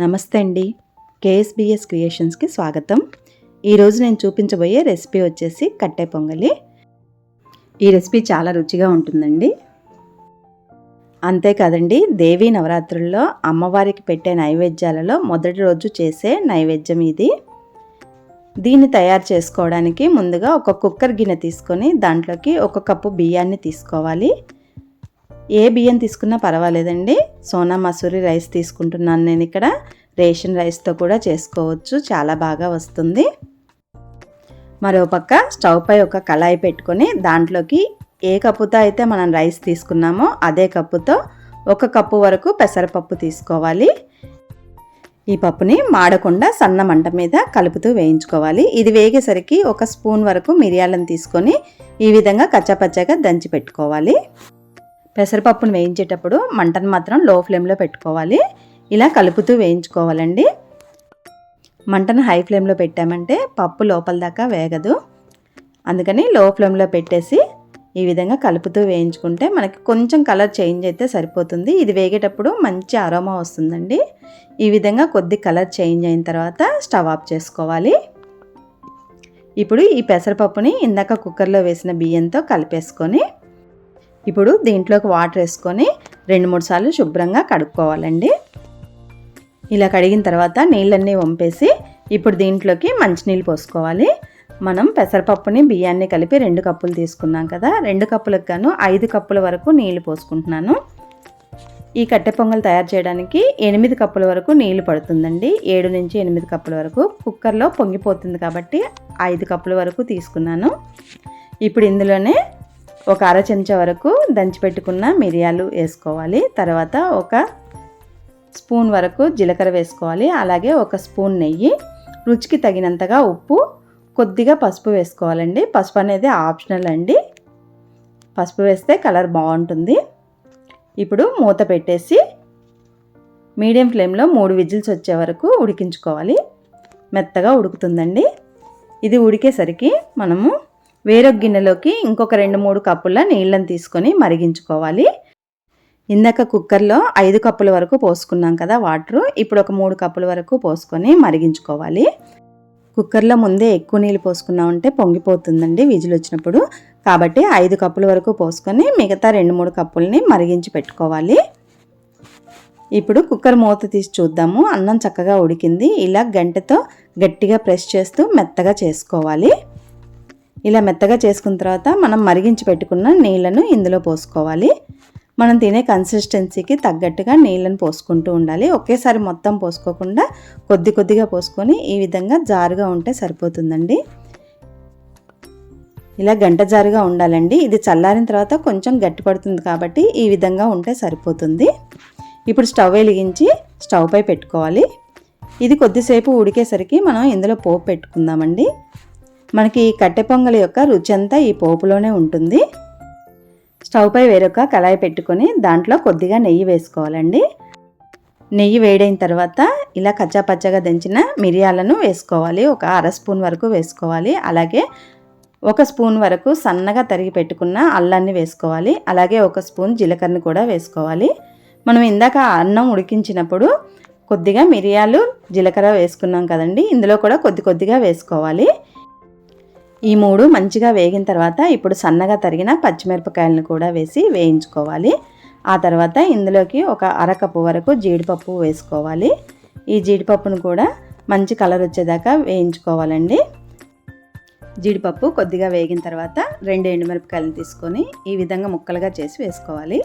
నమస్తే అండి. కేఎస్బిఎస్ క్రియేషన్స్కి స్వాగతం. ఈరోజు నేను చూపించబోయే రెసిపీ వచ్చేసి కట్టె పొంగలి. ఈ రెసిపీ చాలా రుచిగా ఉంటుందండి. అంతేకాదండి దేవీ నవరాత్రుల్లో అమ్మవారికి పెట్టే నైవేద్యాలలో మొదటి రోజు చేసే నైవేద్యం ఇది. దీన్ని తయారు చేసుకోవడానికి ముందుగా ఒక కుక్కర్ గిన్నె తీసుకొని దాంట్లోకి ఒక కప్పు బియ్యాన్ని తీసుకోవాలి. ఏ బియ్యం తీసుకున్నా పర్వాలేదండి. సోనా మసూరి రైస్ తీసుకుంటున్నాను నేను ఇక్కడ. రేషన్ రైస్తో కూడా చేసుకోవచ్చు. చాలా బాగా వస్తుంది. మరో పక్క స్టవ్ పై ఒక కళాయి పెట్టుకొని దాంట్లోకి ఏ కప్పుతో అయితే మనం రైస్ తీసుకున్నామో అదే కప్పుతో ఒక కప్పు వరకు పెసరపప్పు తీసుకోవాలి. ఈ పప్పుని మాడకుండా సన్న మంట మీద కలుపుతూ వేయించుకోవాలి. ఇది వేగేసరికి ఒక స్పూన్ వరకు మిరియాలను తీసుకొని ఈ విధంగా కచ్చాపచ్చాగా దంచి పెట్టుకోవాలి. పెసరపప్పును వేయించేటప్పుడు మంటను మాత్రం లో ఫ్లేమ్లో పెట్టుకోవాలి. ఇలా కలుపుతూ వేయించుకోవాలండి. మంటను హై ఫ్లేమ్లో పెట్టామంటే పప్పు లోపల దాకా వేగదు. అందుకని లో ఫ్లేమ్లో పెట్టేసి ఈ విధంగా కలుపుతూ వేయించుకుంటే మనకి కొంచెం కలర్ చేంజ్ అయితే సరిపోతుంది. ఇది వేగేటప్పుడు మంచి అరోమా వస్తుందండి. ఈ విధంగా కొద్ది కలర్ చేంజ్ అయిన తర్వాత స్టవ్ ఆఫ్ చేసుకోవాలి. ఇప్పుడు ఈ పెసరపప్పుని ఇందాక కుక్కర్లో వేసిన బియ్యంతో కలిపేసుకొని ఇప్పుడు దీంట్లోకి వాటర్ వేసుకొని రెండు మూడు సార్లు శుభ్రంగా కడుక్కోవాలండి. ఇలా కడిగిన తర్వాత నీళ్ళన్నీ వంపేసి ఇప్పుడు దీంట్లోకి మంచినీళ్ళు పోసుకోవాలి. మనం పెసరపప్పుని బియ్యాన్ని కలిపి రెండు కప్పులు తీసుకున్నాం కదా రెండు కప్పులకు గాను ఐదు కప్పుల వరకు నీళ్ళు పోసుకుంటున్నాను. ఈ కట్టె పొంగల్ తయారు చేయడానికి ఎనిమిది కప్పుల వరకు నీళ్ళు పడుతుందండి. ఏడు నుంచి ఎనిమిది కప్పుల వరకు. కుక్కర్లో పొంగిపోతుంది కాబట్టి ఐదు కప్పుల వరకు తీసుకున్నాను. ఇప్పుడు ఇందులోనే ఒక అర చెంచా వరకు దంచి పెట్టుకున్న మిరియాలు వేసుకోవాలి. తర్వాత ఒక స్పూన్ వరకు జీలకర్ర వేసుకోవాలి. అలాగే ఒక స్పూన్ నెయ్యి రుచికి తగినంతగా ఉప్పు కొద్దిగా పసుపు వేసుకోవాలండి. పసుపు అనేది ఆప్షనల్ అండి. పసుపు వేస్తే కలర్ బాగుంటుంది. ఇప్పుడు మూత పెట్టేసి మీడియం ఫ్లేమ్లో మూడు విజిల్స్ వచ్చే వరకు ఉడికించుకోవాలి. మెత్తగా ఉడుకుతుందండి. ఇది ఉడికేసరికి మనము వేరొక గిన్నెలోకి ఇంకొక రెండు మూడు కప్పుల నీళ్ళని తీసుకొని మరిగించుకోవాలి. ఇందాక కుక్కర్లో ఐదు కప్పుల వరకు పోసుకున్నాం కదా వాటరు. ఇప్పుడు ఒక మూడు కప్పుల వరకు పోసుకొని మరిగించుకోవాలి. కుక్కర్లో ముందే ఎక్కువ నీళ్ళు పోసుకున్నామంటే పొంగిపోతుందండి విజిల్ వచ్చినప్పుడు. కాబట్టి ఐదు కప్పుల వరకు పోసుకొని మిగతా రెండు మూడు కప్పుల్ని మరిగించి పెట్టుకోవాలి. ఇప్పుడు కుక్కర్ మూత తీసి చూద్దాము. అన్నం చక్కగా ఉడికింది. ఇలా గంటతో గట్టిగా ప్రెస్ చేస్తూ మెత్తగా చేసుకోవాలి. ఇలా మెత్తగా చేసుకున్న తర్వాత మనం మరిగించి పెట్టుకున్న నీళ్ళను ఇందులో పోసుకోవాలి. మనం తినే కన్సిస్టెన్సీకి తగ్గట్టుగా నీళ్ళను పోసుకుంటూ ఉండాలి. ఒకేసారి మొత్తం పోసుకోకుండా కొద్ది కొద్దిగా పోసుకొని ఈ విధంగా జారుగా ఉంటే సరిపోతుందండి. ఇలా గంట జారుగా ఉండాలండి. ఇది చల్లారిన తర్వాత కొంచెం గట్టిపడుతుంది కాబట్టి ఈ విధంగా ఉంటే సరిపోతుంది. ఇప్పుడు స్టవ్ వెలిగించి స్టవ్ పై పెట్టుకోవాలి. ఇది కొద్దిసేపు ఉడికేసరికి మనం ఇందులో పోపు పెట్టుకుందామండి. మనకి కట్టె పొంగలి యొక్క రుచి అంతా ఈ పోపులోనే ఉంటుంది. స్టవ్ పై వేరొక కళాయి పెట్టుకొని దాంట్లో కొద్దిగా నెయ్యి వేసుకోవాలండి. నెయ్యి వేడైన తర్వాత ఇలా కచ్చాపచ్చగా దంచిన మిరియాలను వేసుకోవాలి. ఒక అర స్పూన్ వరకు వేసుకోవాలి. అలాగే ఒక స్పూన్ వరకు సన్నగా తరిగి పెట్టుకున్న అల్లాన్ని వేసుకోవాలి. అలాగే ఒక స్పూన్ జీలకర్రని కూడా వేసుకోవాలి. మనం ఇందాక అన్నం ఉడికించినప్పుడు కొద్దిగా మిరియాలు జీలకర్ర వేసుకున్నాం కదండి. ఇందులో కూడా కొద్ది కొద్దిగా వేసుకోవాలి. ఈ మూడు మంచిగా వేగిన తర్వాత ఇప్పుడు సన్నగా తరిగిన పచ్చిమిరపకాయలను కూడా వేసి వేయించుకోవాలి. ఆ తర్వాత ఇందులోకి ఒక అరకప్పు వరకు జీడిపప్పు వేసుకోవాలి. ఈ జీడిపప్పును కూడా మంచి కలర్ వచ్చేదాకా వేయించుకోవాలండి. జీడిపప్పు కొద్దిగా వేగిన తర్వాత రెండు ఎండుమిరపకాయలను తీసుకొని ఈ విధంగా ముక్కలుగా చేసి వేసుకోవాలి.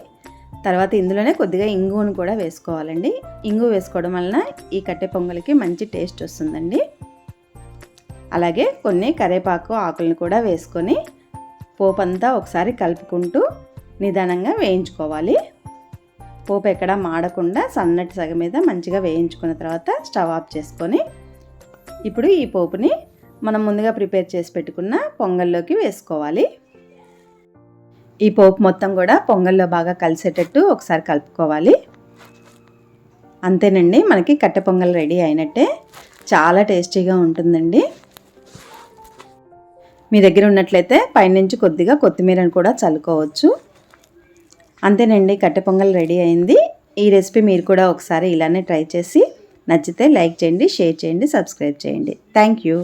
తర్వాత ఇందులోనే కొద్దిగా ఇంగువను కూడా వేసుకోవాలండి. ఇంగు వేసుకోవడం వలన ఈ కట్టె పొంగలికి మంచి టేస్ట్ వస్తుందండి. అలాగే కొన్ని కరేపాకు ఆకులను కూడా వేసుకొని పోపు అంతా ఒకసారి కలుపుకుంటూ నిదానంగా వేయించుకోవాలి. పోపు ఎక్కడ మాడకుండా సన్నటి సగం మీద మంచిగా వేయించుకున్న తర్వాత స్టవ్ ఆఫ్ చేసుకొని ఇప్పుడు ఈ పోపుని మనం ముందుగా ప్రిపేర్ చేసి పెట్టుకున్న పొంగల్లోకి వేసుకోవాలి. ఈ పోపు మొత్తం కూడా పొంగల్లో బాగా కలిసేటట్టు ఒకసారి కలుపుకోవాలి. అంతేనండి మనకి కట్టె పొంగల్ రెడీ అయినట్టే. చాలా టేస్టీగా ఉంటుందండి. మీ దగ్గర ఉన్నట్లయితే పైనుంచి కొద్దిగా కొత్తిమీరను కూడా చల్లుకోవచ్చు. అంతేనండి కట్టె పొంగల్ రెడీ అయింది. ఈ రెసిపీ మీరు కూడా ఒకసారి ఇలానే ట్రై చేసి నచ్చితే లైక్ చేయండి షేర్ చేయండి సబ్స్క్రైబ్ చేయండి. Thank you.